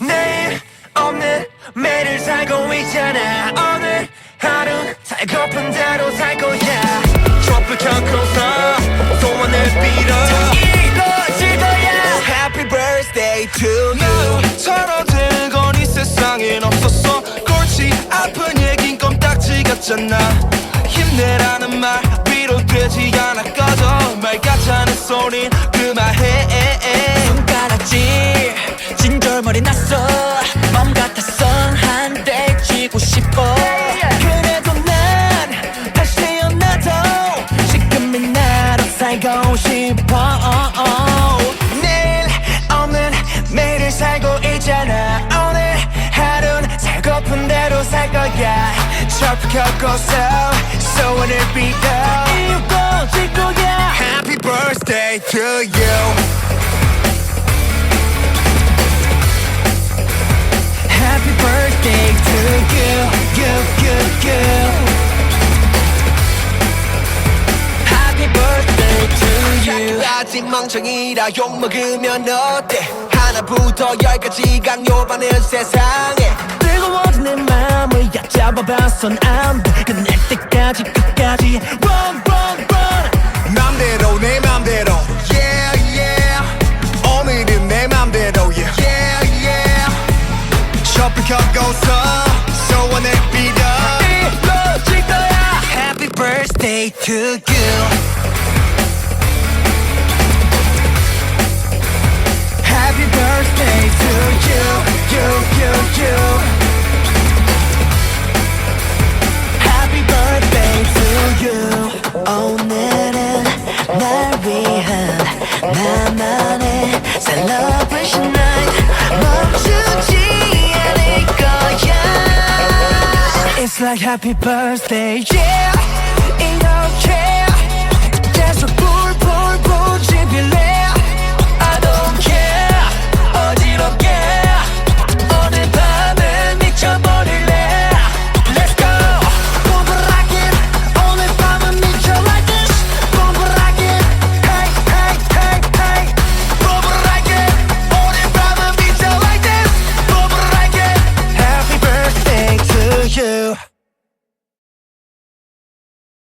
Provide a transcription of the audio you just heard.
내일 없는 매일을 살고 있잖아. 오늘 하루 살고픈 대로 살 거야 촛불 켜고서 소원을 빌어. 이루어질 거야. Happy birthday to you. 서로 들건 이 세상엔 없었어. 골치 아픈 얘긴 껌딱지 같잖아. 힘내라는 말 위로 되지 않아. 꺼져. 말 같자는 소린 났어. 맘 같았어 한대 쥐고 싶어. 그래도 난 다시 태어나도 지금의 나로 살고 싶어. 내일 없는 매일을 살고 있잖아. 오늘 하루는 살고픈 대로 살 거야. 촛불 켜고서 소원을 빌어 이루어질 거야. Happy birthday to you you. 아직 멍청이라 욕 먹으면 어때 하나부터 열까지 강요받는 세상에 뜨거워진 내 맘을 얕잡아봐선 안 돼. 끝낼 때까지 끝까지 run, run, run. 맘대로 내 맘대로 Yeah yeah 오늘은 내 맘대로 Yeah yeah yeah 촛불 켜고서 소원을 빌어 이루어질 거야. Happy birthday to you. celebration night. 멈추지 않을 거야. It's like happy birthday, yeah. 이렇게